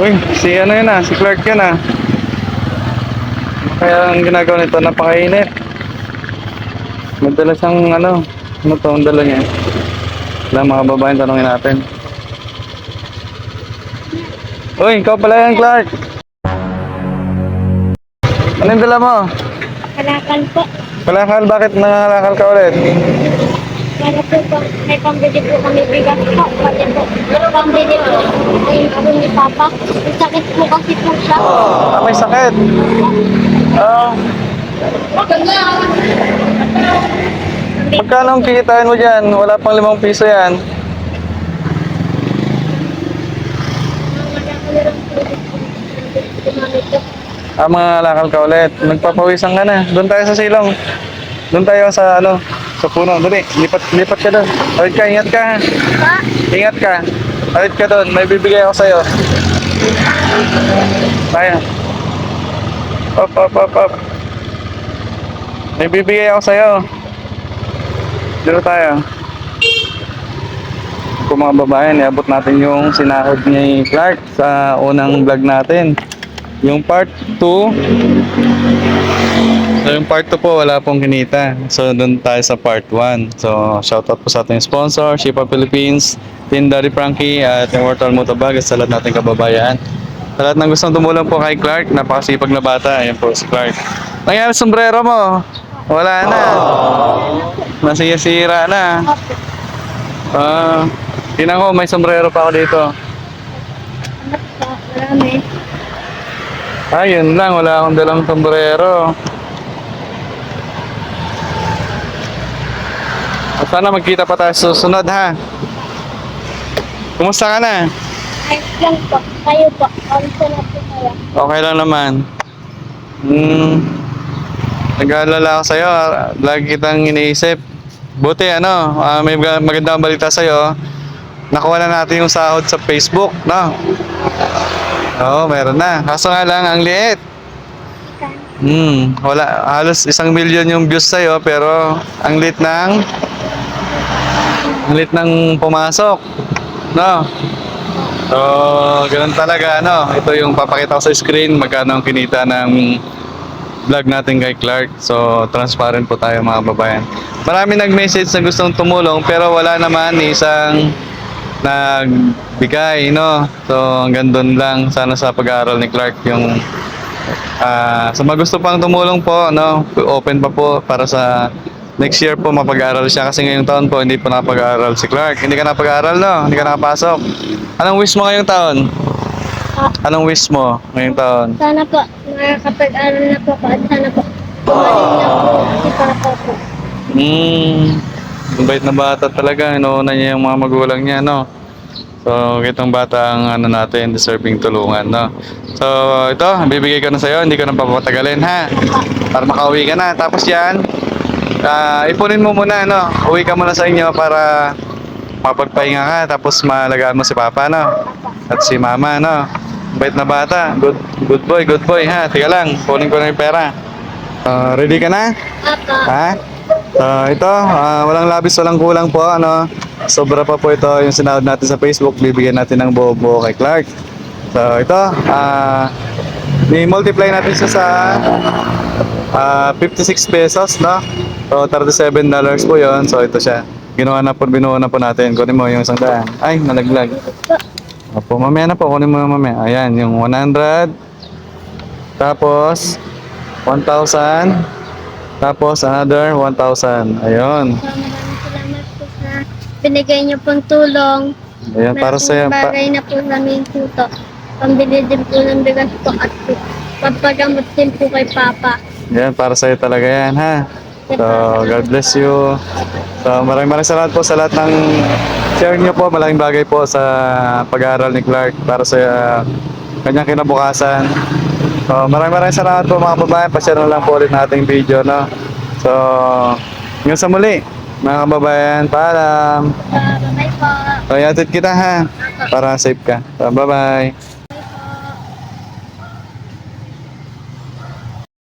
Uy, si ano yun ah, si Clark yun ah. Kaya ang ginagawa nito, napakainit. Madala siyang ano, ano to, ang dala niya. Wala mga babaeng tanongin natin. Uy, ikaw pala yan, Clark. Ano yung dala mo? Kalakal po. Palakal, bakit nangalakal ka ulit? Para po po, may pambili po kami bigas po. Pati po, pambili po. Ay, ako ni Papa. May sakit po kasi po siya. Ah, may sakit. Ah, magkano ang kikitain mo dyan? Wala pang limang piso yan. Ah, mga lakal ka ulit. Nagpapawisan ka na. Doon tayo sa silong. Doon tayo sa ano, sa puno. Dali, lipat, lipat ka doon. Alit ka, ingat ka. ha. Ingat ka. Alit ka doon. May bibigay ako sa'yo. Tayo. Up, up, up, up. May bibigay ako sa'yo. Dito tayo. Kung mga babae, niabot natin yung sinahod ni Clark sa unang vlog natin. Yung part 2, So yung part 2 po, wala pong kinita. So doon tayo sa part 1. So shoutout po sa ating sponsor, Shipa Philippines, Team Daddy Frankie, at Immortal Motovag, at sa lahat nating kababayan. Sa lahat ng gustong tumulong po kay Clark, napakasipag na bata, ayan po si Clark. Nangyari sombrero mo? Wala na. Nasira na. Ah, tingnan ko, may sombrero pa ako dito. Marami. Ayun lang, wala akong dalang sombrero. Sana magkita pa tayo susunod ha. Kumusta ka na? Ayos lang po. Kayo po. Kamusta na po kaya? Okay lang naman. Hmm. Nag-aalala ako sa'yo. Lagi kitang iniisip. Buti ano, ah, may mag- magandang balita sa'yo. Nakuha na natin yung sahod sa Facebook, no? Oo, meron na. Kaso nga lang, ang liit. Hmm, wala. Halos isang milyon yung views sa'yo, pero ang lit ng... Ang lit ng pumasok. No? So, ganun talaga, no? Ito yung papakita ko sa screen, magkano ang kinita ng vlog natin kay Clark. So, transparent po tayo mga babayan. Marami nag-message na gustong tumulong, pero wala naman isang nagbigay, no? So, hanggang doon lang. Sana sa pag-aaral ni Clark yung Ah, sa mga gusto pang tumulong po, no, open pa po para sa next year po mapag-aaral siya kasi ngayong taon po hindi pa napag-aaral si Clark. Hindi ka napag-aaral, no? Hindi ka nakapasok. Anong wish mo ngayong taon? Anong wish mo ngayong taon? Sana po, makakapag-aral na po ako at sana po, tumaling niya po si Papa po. Hmm, mabait na bata talaga. Inuuna niya yung mga magulang niya, no? So, itong bata ang ano natin, deserving tulungan, no? So, ito, bibigay ko na sa'yo. Hindi ko na papatagalin, ha? Para makauwi ka na. Tapos yan, ah, ipunin mo muna, no? Uwi ka muna sa inyo para mapagpahinga ka. Tapos malagaan mo si Papa, no? At si Mama, no? Bait na bata. Good, good boy, good boy, ha? Tiga lang, kunin ko na yung pera. Ah, ready ka na? Papa, Ha? So, ito, ah, walang labis, walang kulang po, ano. Sobra pa po ito yung sinahod natin sa Facebook. Bibigyan natin ng buo-buo kay Clark. So, ito, ah, ni-multiply natin siya sa ah, 56 pesos, no? So, 37 dollars po yon So, ito siya. Ginawa na po, binuo na po natin. Kunin mo yung isang daan. Ay, nalaglag. Opo, mamaya na po. Kunin mo mamaya. Ayan, yung 100. Tapos, 1,000. Tapos, another 1,000. Ayun. maraming salamat po sa binigay niyo pong tulong. Ayan, para sa Malaking pa, bagay na po namin po to. Pambili din po ng bigas po at po. Papagamot din po kay Papa. Yan, para sa'yo talaga yan, ha? So, God bless you. So, maraming maraming salamat po sa lahat ng share niyo po. Malaking bagay po sa pag-aaral ni Clark para sa kanyang kinabukasan. So, maraming maraming salamat po mga kababayan. Pasyal na lang po ulit nating video, no? So, hanggang sa muli, mga kababayan, paalam. Uh, bye po. So, iatid kita, ha? Para safe ka. So, bye-bye.